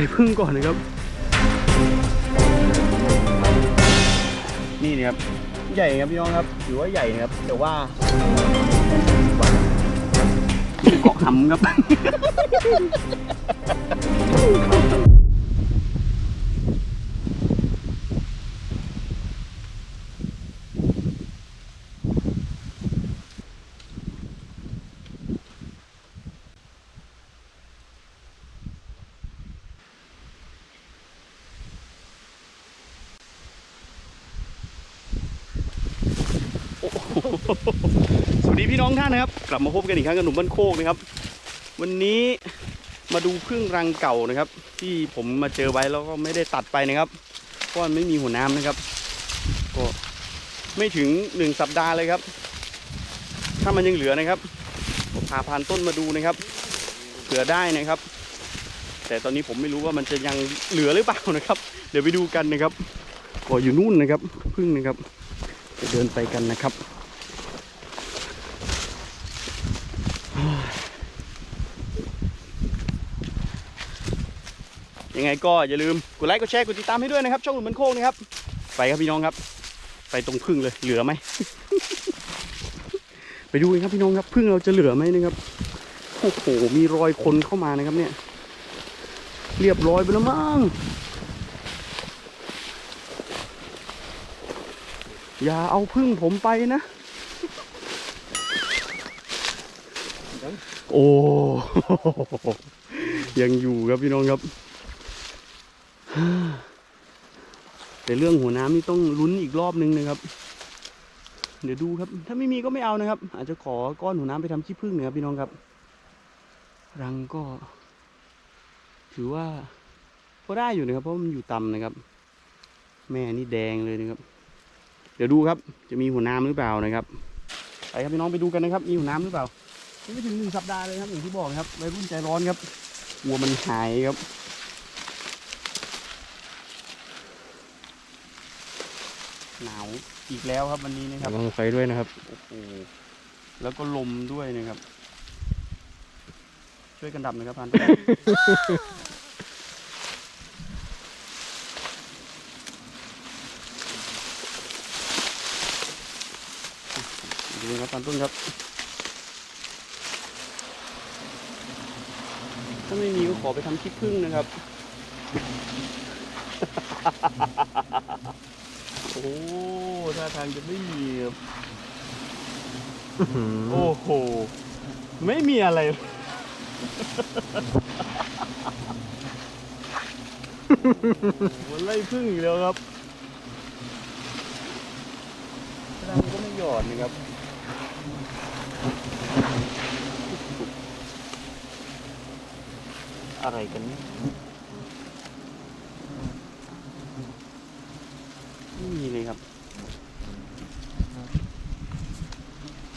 ปั่นใส่พึ่งก่อนนะครับ นี่นะครับ ใหญ่ครับพี่น้องครับถือว่าใหญ่นะครับ แต่ว่าเกาะหำครับ สวัสดีพี่น้องท่านนะครับ กลับมาพบกันอีกครั้งกับหนุ่มบ้านโคกนะครับ วันนี้มาดูพึ่งรังเก่านะครับ ที่ผมมาเจอไว้แล้วก็ไม่ได้ตัดไปนะครับเพราะมันไม่มีหัวน้ำนะครับก็ไม่ถึงหนึ่งสัปดาห์เลยครับ ถ้ามันยังเหลือนะครับผมพาพานต้นมาดูนะครับเผื่อได้นะครับ แต่ตอนนี้ผมไม่รู้ว่ามันจะยังเหลือหรือเปล่านะครับ เดี๋ยวไปดูกันนะครับก็อยู่นู่นนะครับพึ่งนะครับ จะเดินไปกันนะครับ ยังไงก็อย่าลืมกดไลค์กดแชร์กดติดตามให้ด้วยนะครับ ช่องหนุ่มมันโคกนะครับ ไปครับพี่น้องครับ ไปตรงพึ่งเลยเหลือไหม ไปดูกันครับพี่น้องครับพึ่งเราจะเหลือไหมนะครับโอ้โหมีรอยคนเข้ามานะครับเนี่ย เรียบร้อยไปแล้วมั้ง อย่าเอาพึ่งผมไปนะ โอ้ ยังอยู่ครับพี่น้องครับแต่เรื่องหัวน้ำนี่ต้องลุ้นอีกรอบนึงนะครับ เดี๋ยวดูครับ ถ้าไม่มีก็ไม่เอานะครับ อาจจะขอก้อนหัวน้ำไปทำขี้ผึ้งนะครับพี่น้องครับ รังก็ ถือว่าก็ได้อยู่นะครับ เพราะมันอยู่ต่ำนะครับ แม่นี่แดงเลยนะครับ ดี๋ยวดูครับ จะมีหัวน้ำหรือเปล่านะครับ ไปครับพี่น้องไปดูกันนะครับ มีหัวน้ำหรือเปล่ายังไม่ถึงหนึ่งสัปดาห์เลยครับอย่างที่บอกครับวัยรุ่นใจร้อนครับกลัวมันหายครับหนาวอีกแล้วครับวันนี้นะครับระวังไฟด้วยนะครับโอ้โหแล้วก็ลมด้วยนะครับ ช่วยกันดับหนะครับพัน ดูนะครับพันต้นครับ ถ้าไม่มีก็ขอไปทำขี้ผึ้งนะครับ โอ้ท่าทางจะไม่มีครับโอ้โห ไม่มีอะไรเลยโอ้โหไล่พึ่งอีกแล้วครับรังก็ไม่หยอดนะครับ อะไรกันเนี่ยไม่มีเลยครับ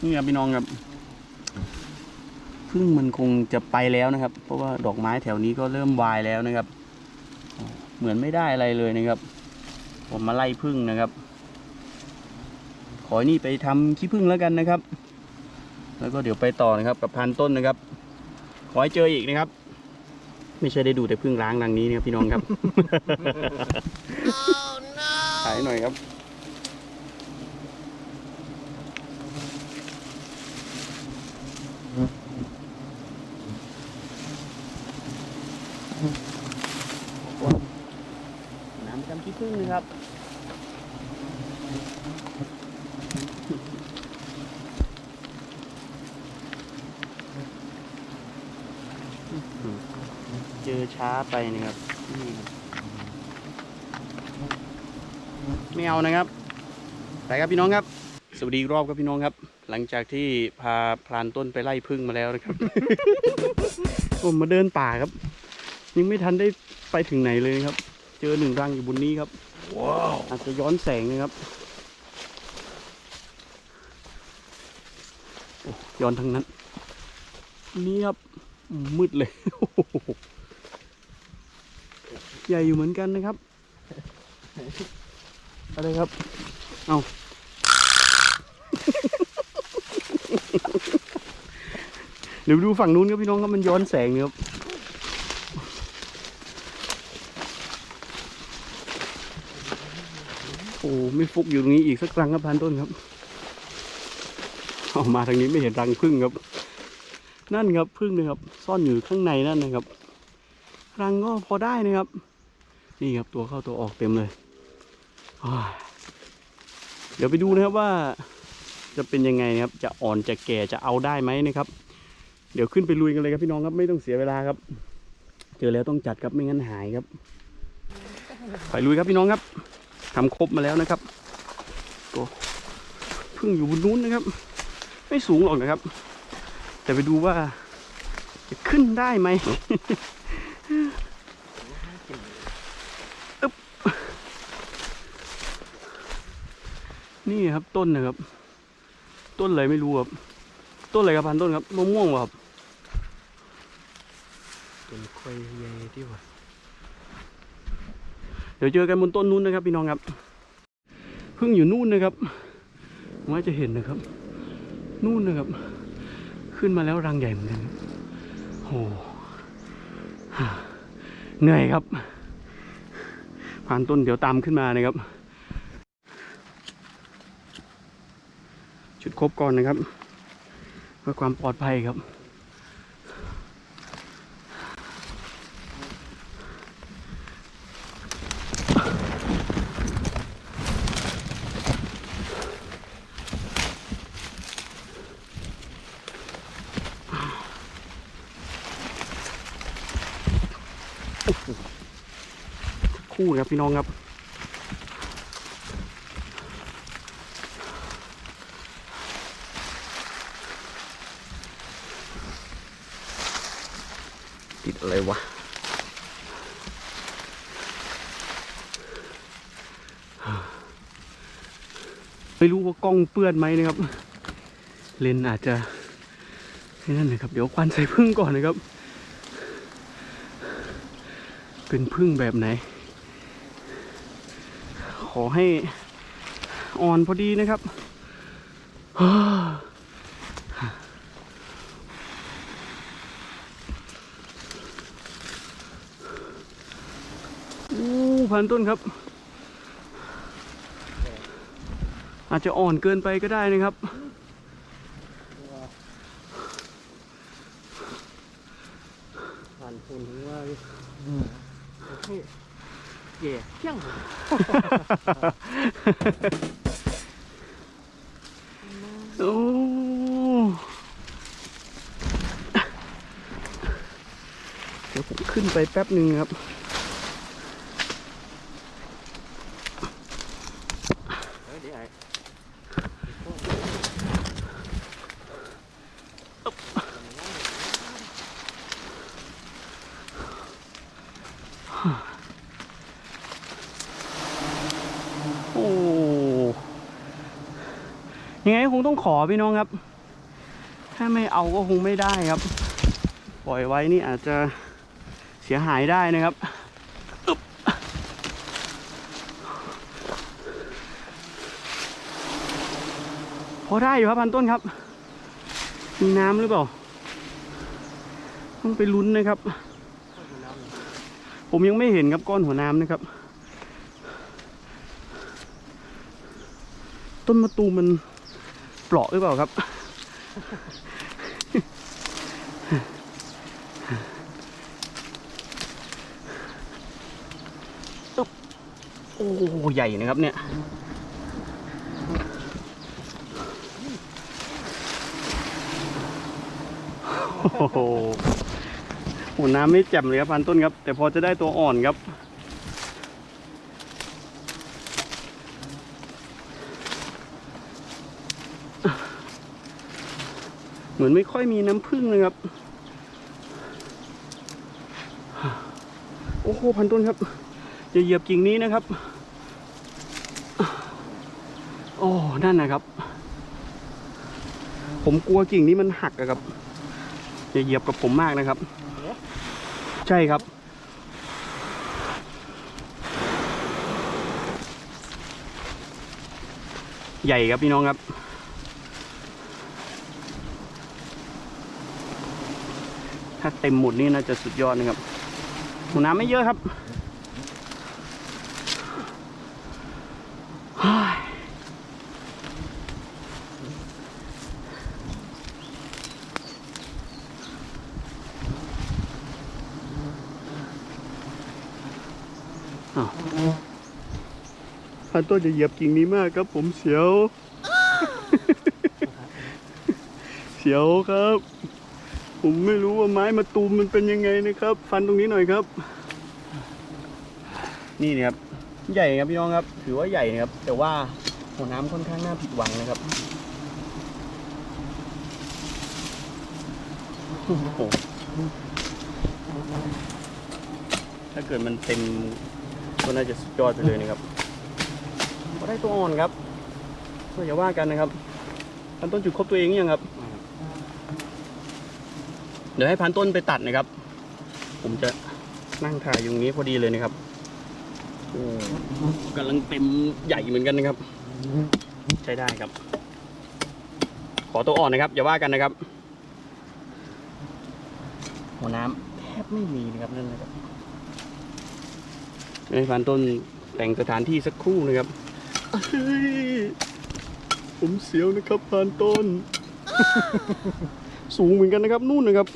นี่ครับพี่น้องครับพึ่งมันคงจะไปแล้วนะครับ เพราะว่าดอกไม้แถวนี้ก็เริ่มวายแล้วนะครับ เหมือนไม่ได้อะไรเลยนะครับ ผมมาไล่พึ่งนะครับ ขอนี่ไปทำขี้พึ่งแล้วกันนะครับ แล้วก็เดี๋ยวไปต่อนะครับกับพันต้นนะครับ ขอให้เจออีกนะครับ ไม่ใช่ได้ดูแต่พึ่งล้างรังนี้นะครับพี่น้องครับถ่ายหน่อยครับน้ำจำขี้ผึ้งนะครับ อช้าไปนะครับนี่ครับไม่เอานะครับไปครับพี่น้องครับ สวัสดีอีกรอบครับพี่น้องครับ หลังจากที่พาพลานต้นไปไล่พึ่งมาแล้วนะครับผมมาเดินป่าครับ ยังไม่ทันได้ไปถึงไหนเลยนะครับ เจอหนึ่งรังอยู่บนนี้ครับว้าวอาจจะย้อนแสงนะครับโอ้ย้อนทางนั้น นี่ครับอืมมืดเลย ใหญ่อยู่เหมือนกันนะครับ อะไรครับ เอาเดี๋ยวดูฝั่งนู้นครับพี่น้องครับมันย้อนแสงครับโอ้ไม่ฟุกอยู่ตรงนี้อีกสักรังครับพันต้นครับออกมาทางนี้ไม่เห็นรังพึ่งครับ นั่นครับพึ่งเลยครับ ซ่อนอยู่ข้างในนั่นนะครับ รังก็พอได้นะครับ นี่ครับตัวเข้าตัวออกเต็มเลย เดี๋ยวไปดูนะครับว่าจะเป็นยังไงนะครับ จะอ่อนจะแก่จะเอาได้ไหมนะครับ เดี๋ยวขึ้นไปลุยกันเลยครับพี่น้องครับไม่ต้องเสียเวลาครับ เจอแล้วต้องจัดครับไม่งั้นหายครับไปลุยครับพี่น้องครับทำครบมาแล้วนะครับตัวพึ่งอยู่บนนู้นนะครับ ไม่สูงหรอกนะครับ แต่ไปดูว่าจะขึ้นได้ไหม นี่ครับต้นนะครับ ต้นอะไรไม่รู้ครับ ต้นอะไรครับพันต้นครับมะม่วงเหรอครับเป็นควยใหญ่ที่ว่าเดี๋ยวเจอกันบนต้นนู้นนะครับพี่น้องครับเพิ่งอยู่นู่นนะครับผมว่าจะเห็นนะครับ นู่นนะครับ ขึ้นมาแล้วรังใหญ่เหมือนกันครับโอ้ฮ่าเหนื่อยครับผ่านต้นเดี๋ยวตามขึ้นมานะครับ ชุดครบก่อนนะครับ เพื่อความปลอดภัยครับ คู่ครับพี่น้องครับ อะไรวะ ไม่รู้ว่ากล้องเปื้อนไหมนะครับ เลนอาจจะนั่นนะครับ เดี๋ยวควันใส่พึ่งก่อนนะครับ เป็นพึ่งแบบไหน ขอให้อ่อนพอดีนะครับ อู้ พันต้นครับ อาจจะอ่อนเกินไปก็ได้นะครับ ผ่านคนถึงว่าโอเคแย่เที่ยงโอ้เดี๋ยวผมขึ้นไปแป๊บหนึ่งครับ เดี๋ยวไอ้ โอ้ ยังไงคงต้องขอพี่น้องครับ ถ้าไม่เอาก็คงไม่ได้ครับ ปล่อยไว้นี่อาจจะเสียหายได้นะครับอพอได้อยู่ครับพันต้นครับ มีน้ำหรือเปล่า ต้องไปลุ้นนะครับ ผมยังไม่เห็นครับก้อนหัวน้ำนะครับ ต้นมะตูมมัน ปราะหรือเปล่าครับอึ๊บโอ้ใหญ่นะครับเนี่ยโอ้โหน้ำไม่แจ่มเลยครับพันต้นครับ แต่พอจะได้ตัวอ่อนครับ มือนไม่ค่อยมีน้ำผึ้งเลยครับ โอ้โหพันต้นครับอย่าเหยียบกิ่งนี้นะครับ โอ้ นั่นนะครับ ผมกลัวกิ่งนี้มันหักอะครับอย่าเหยียบกับผมมากนะครับ ใช่ครับใหญ่ครับพี่น้องครับ เต็มหมุดนี่น่าจะสุดยอดนะครับหูน้ำไม่เยอะครับพันต้นจะเหยียบกิ่งนี้มากครับผมเสียว เสียวครับ ผมไม่รู้ว่าไม้มาตูมมันเป็นยังไงนะครับ ฟันตรงนี้หน่อยครับ นี่นะครับ ใหญ่ครับพี่น้องครับ ถือว่าใหญ่นะครับ แต่ว่าหัวน้ำค่อนข้างน่าผิดหวังนะครับโอ้โหถ้าเกิดมันเต็มก็น่าจะสุดยอดไปเลยนะครับก็ได้ตัวอ่อนครับก็อย่าว่ากันนะครับพันต้นจุดครบตัวเองอยังครับ เดี๋ยวให้พันต้นไปตัดนะครับ ผมจะนั่งถ่ายอยู่ตรงนี้พอดีเลยนะครับโอ้กำลังเต็มใหญ่เหมือนกันนะครับ ใช้ได้ครับ ขอตัวอ่อนนะครับอย่าว่ากันนะครับ หัวน้ำแทบไม่มีนะครับนั่นนะครับให้พันต้นแต่งสถานที่สักครู่นะครับเฮ้ยผมเสียวนะครับพันต้น สูงเหมือนกันนะครับ นู่นนะครับ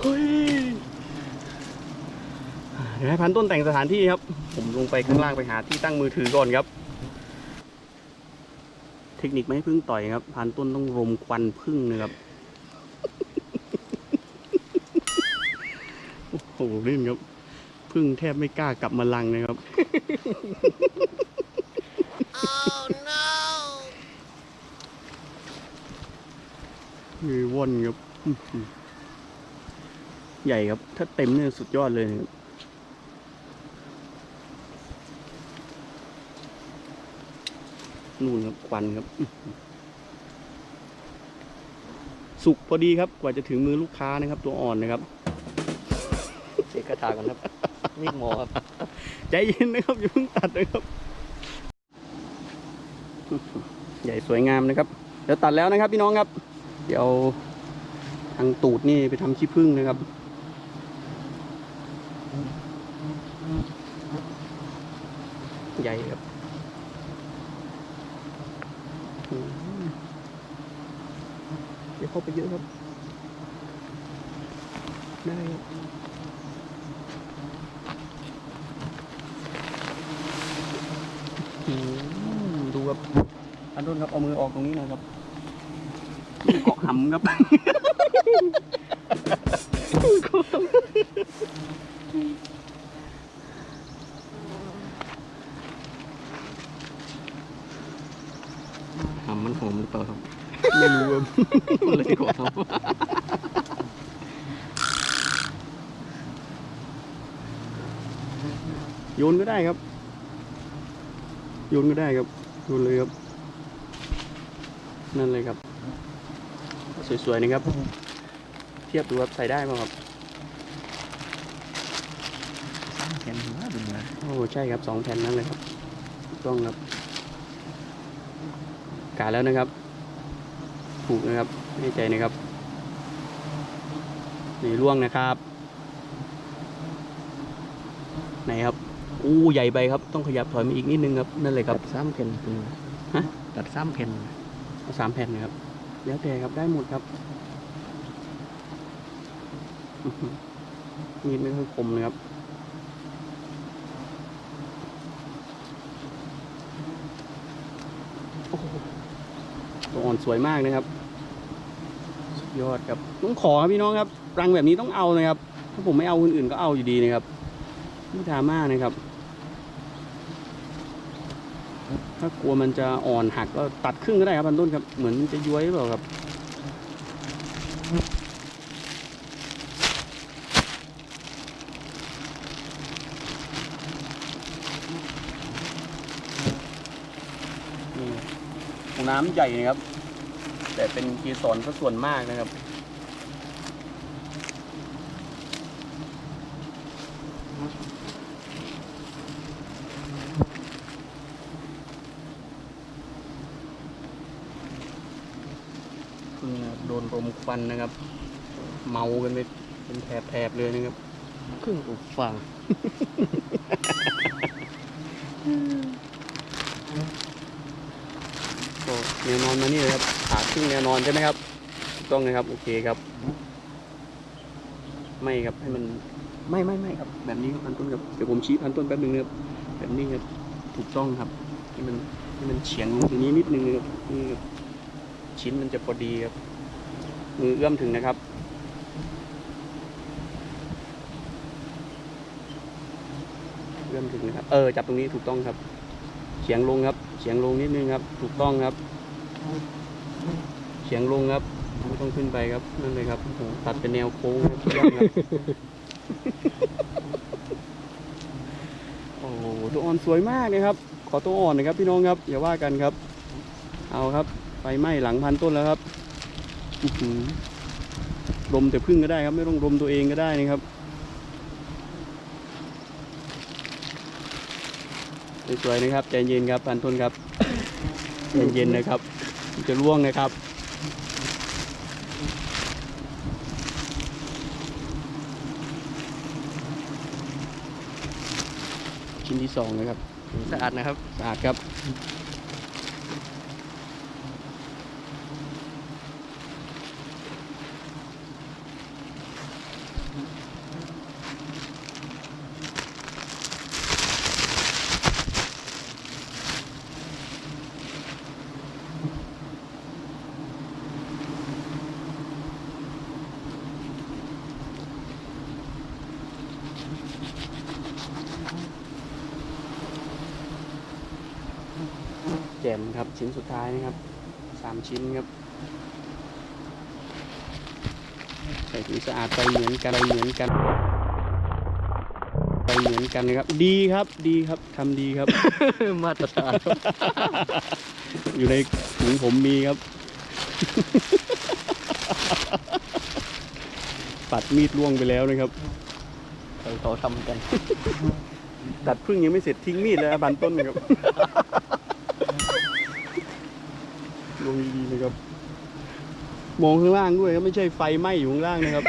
เฮ้ยเดี๋ยวให้พันต้นแต่งสถานที่ครับ ผมลงไปข้างล่างไปหาที่ตั้งมือถือก่อนครับ เทคนิคไม่พึ่งต่อยครับ พันต้นต้องรมควันพึ่งนะครับโอ้โหเล่นครับพึ่งแทบไม่กล้ากลับมาลังนะครับ มีว่อนครับ ใหญ่ครับ ถ้าเต็มเนี่ยสุดยอดเลยนะครับนู่นครับควันครับ สุกพอดีครับ กว่าจะถึงมือลูกค้านะครับ ตัวอ่อนนะครับเสียกระถาก่อนครับมีดหมอครับ ใจเย็นนะครับ อย่าเพิ่งตัดนะครับ ใหญ่สวยงามนะครับ เดี๋ยวตัดแล้วนะครับพี่น้องครับ เดี๋ยวทางตูดนี่ไปทำขี้ผึ้งนะครับ ใหญ่ครับเดี๋ยวเข้าไปเยอะครับ ได้ครับดูครับอันต้นครับ เอามือออกตรงนี้นะครับ เกาะหำครับ หำมันหอมหรือเปล่าครับ ไม่รู้ครับเลยกว่าครับโยนก็ได้ครับ โยนก็ได้ครับ โยนเลยครับ นั่นเลยครับ สวยๆนะครับ เทียบดูครับใส่ได้ไหมครับเห็นหัวดูนะโอ้ใช่ครับสองแผ่นนั่นเลยครับถูกต้องครับกาแล้วนะครับถูกนะครับแน่ใจนะครับนี่ร่วงนะครับไหนครับอู้ใหญ่ไปครับต้องขยับถอยมาอีกนิดนึงครับนั่นเลยคตัรับดซ้ำเพ่นคุณฮะตัดซ้ำเพ่นเอาสามแผ่นนะครับ แล้วแต่ครับได้หมดครับมีดไม่ค่อยคมเลยครับตัวอ่อนสวยมากนะครับยอดครับต้องขอครับพี่น้องครับรังแบบนี้ต้องเอานะครับ ถ้าผมไม่เอาคนอื่นก็เอาอยู่ดีนะครับไม่ดราม่านะครับ ถ้ากลัวมันจะอ่อนหักก็ตัดครึ่งก็ได้ครับพันต้นครับ เหมือนมันจะย้วยเปล่าครับน้ำใหญ่นะครับ แต่เป็นกีสรซะส่วนมากนะครับ เพิ่งโดนลมค วันนะครับ เมากันไปเป็นแถบๆเลยนะครับครึ่งอุฟังก็แนวนอนมานี่เลยครับขาครึ่งแนวนอนใช่ไหมครับถูกต้องนะครับ โอเคครับ ไม่ครับให้มันไม่ไม่ไม่ครับ แบบนี้ครับพันต้นครับเดี๋ยวผมชี้พันต้นแป๊บนึงนะครับแบบนี้ครับถูกต้องครับให้มันให้มันเฉียงลงตรงนี้นิดนึงนะครับนี่ครับชิ้นมันจะพอดีครับ มือเอื้อมถึงนะครับ เอื้อมถึงนะครับ เออ จับตรงนี้ถูกต้องครับ เฉียงลงครับ เฉียงลงนิดนึงครับ ถูกต้องครับ เฉียงลงครับ ไม่ต้องขึ้นไปครับ นั่นเลยครับโอ้โหตัดเป็นแนวโค้งครับเยี่ยมครับ โอ้โหตัวอ่อนสวยมากนะครับ ขอตัวอ่อนนะครับ พี่น้องครับ อย่าว่ากันครับ เอาครับ ไฟไหม้หลังพันต้นแล้วครับ อื้อหือรมแต่พึ่งก็ได้ครับ ไม่ต้องรมตัวเองก็ได้นะครับสวยๆนะครับใจเย็นครับพันต้นครับใจเย็นนะครับมันจะร่วงนะครับชิ้นที่สองนะครับ สะอาดนะครับ สะอาดครับ แจมครับชิ้นสุดท้ายนะครับสามชิ้นครับ ใส่ถุงสะอาดไปเหมือนกันไปเหมือนกัน ไปเหมือนกันนะครับ ดีครับดีครับทำดีครับ มาตรฐานอยู่ในถุงผมมีครับ ปัดมีดล่วงไปแล้วนะครับเขาทำกัน ตัดพึ่งยังไม่เสร็จทิ้งมีดเลยอะบันต้นนะครับ งดีๆนะครับ มองข้างล่างด้วยครับไม่ใช่ไฟไหม้อยู่ข้างล่างนะครับ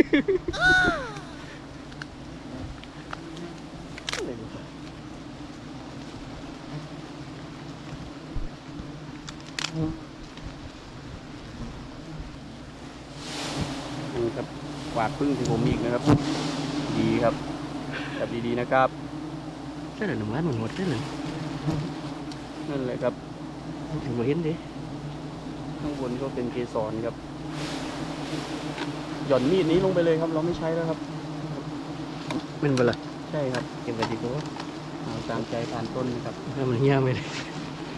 นี่ครับกวาดพึ่งถึงผมอีกนะครับ ดีครับจับดีๆนะครับใช่เลยหนุ่มร้านเหมือนหมดใช่เลยนั่นแหละครับถึงมาเห็นดิ ข้างบนก็เป็นเกสรครับ หย่อนมีดนี้ลงไปเลยครับ เราไม่ใช้แล้วครับ เป็นเวลาใช่ครับเก็บไปดีกว่าเอาตามใจผ่านต้นนะครับถ้ามันเหี้ยไม่ได้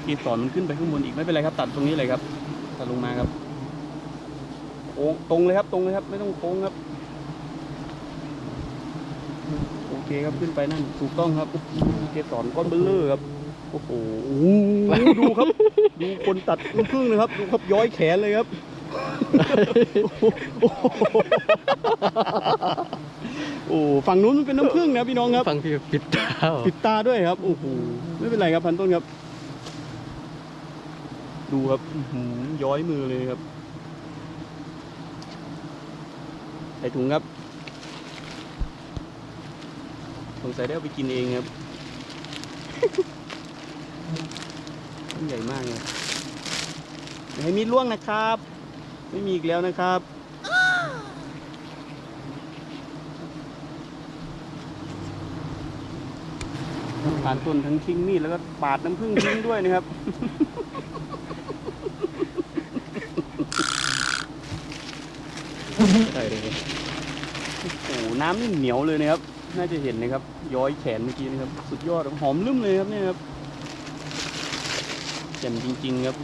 เกสรมันขึ้นไปข้างบนอีกไม่เป็นไรครับ ตัดตรงนี้เลยครับตัดลงมาครับโค้งตรงเลยครับตรงเลยครับ ไม่ต้องโค้งครับ โอเคครับขึ้นไปนั่นถูกต้องครับเกสรก้อนเบลเลอร์ครับโอ้โหดูครับ ดูคนตัดน้ำผึ้งนะครับ ดูครับย้อยแขนเลยครับ โอ้โหโอ้ฝั่งนู้นมันเป็นน้ำผึ้งนะพี่น้องครับ ฟังพี่ปิดตาเหรอปิดตาด้วยครับ โอ้โห ไม่เป็นไรครับพันต้นครับ ดูครับอื้อหือย้อยมือเลยครับ ใส่ถุงครับ สงสัยได้เอาไปกินเองครับ ต้นใหญ่มากเลยอย่าให้มีดล่วงนะครับ ไม่มีอีกแล้วนะครับปาดต้นทั้งทิ้งมีดแล้วก็ปาดน้ำผึ้งทิ้งด้วยนะครับใช่เลยโอ้โหน้ำนี่เหนียวเลยนะครับ น่าจะเห็นนะครับ ย้อยแขนเมื่อกี้นะครับ สุดยอดหอมลืมเลยครับเนี่ยครับ แจ่มจริง ๆ ครับ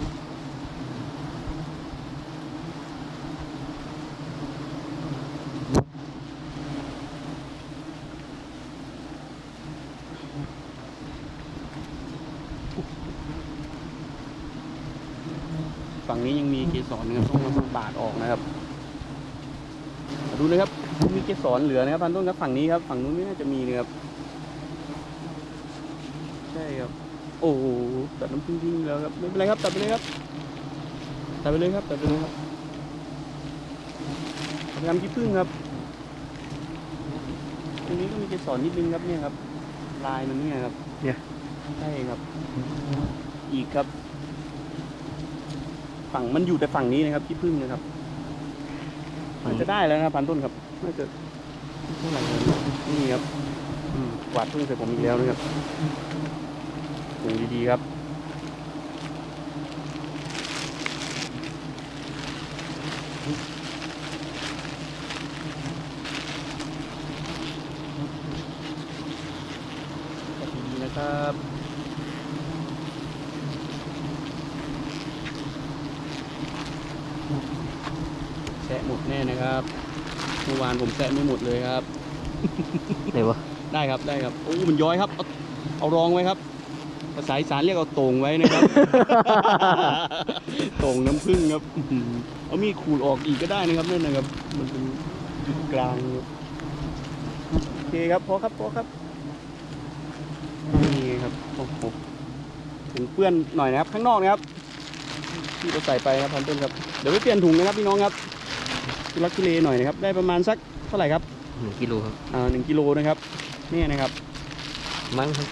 ฝั่งนี้ยังมีเกสรนะครับต้องมาบาดออกนะครับดูนะครับมีเกสรเหลือนะครับพันต้นครับฝั่งนี้ครับ ฝั่งนู้นไม่น่าจะมีนะครับ ใช่ครับ โอ้โหตัดน้ำผึ้งทิ้งแล้วครับไม่เป็นไรครับตัดไปเลยครับตัดไปเลยครับตัดไปเลยครับเอาไปทำขี้ผึ้งครับตรงนี้ก็มีเกสรนิดนึงครับเนี่ยครับ ลายมันเนี่ยครับเนี่ยใช่ครับ อีกครับ ฝั่งมันอยู่แต่ฝั่งนี้นะครับขี้ผึ้งนะครับมันจะได้แล้วนะครับพันต้นครับน่าจะเท่าไหร่ครับนี่ครับอืมกวาดพึ่งใส่ผมอีกแล้วนะครับ ถุงดีๆครับกระดีนะครับแซะหมดแน่นะครับ เมื่อวานผมแซะไม่หมดเลยครับ ไหนวะ ได้ครับได้ครับโอ้มันย้อยครับ เอาเอารองไว้ครับ ภาษาอีสานเรียกเอาโต่งไว้นะครับโต่งน้ำผึ้งครับอื้อหือเอามีดขูดออกอีกก็ได้นะครับนั่นนะครับ มันเป็นจุดกลางครับโอเคครับพอครับพอครับนี่ครับโอ้โหถึงเปื้อนหน่อยนะครับ ข้างนอกนะครับ ที่เราใส่ไปครับพันต้นครับเดี๋ยวไปเปลี่ยนถุงนะครับพี่น้องครับทุลักทุเลหน่อยนะครับ ได้ประมาณสักเท่าไหร่ครับหนึ่งกิโลครับอ่าหนึ่งกิโลนะครับนี่นะครับมั้งครับ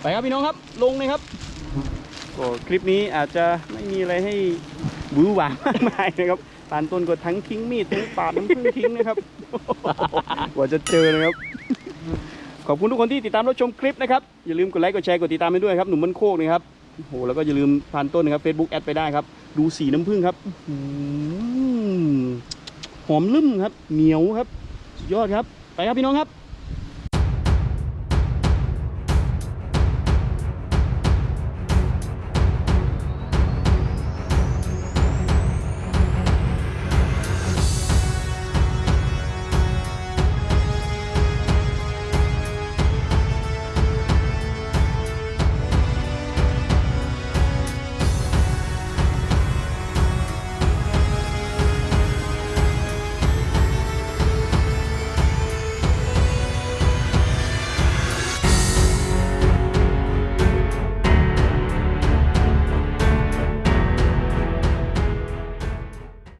ไปครับพี่น้องครับลงเลยครับก็คลิปนี้อาจจะไม่มีอะไรให้หวือหวามากมายนะครับปานต้นก็ทั้งทิ้งมีดทั้งปาดน้ำผึ้งทิ้งนะครับกว่าจะเจอนะครับ ขอบคุณทุกคนที่ติดตามรับชมคลิปนะครับ อย่าลืมกดไลค์กดแชร์กดติดตามไปด้วยครับหนุ่มมันโคกนะครับโอ้โหแล้วก็อย่าลืมพานต้นนะครับ Facebook แอดไปได้ครับ ดูสีน้ำผึ้งครับหอหอมลึ่มครับ เหนียวครับ สุดยอดครับ ไปครับพี่น้องครับ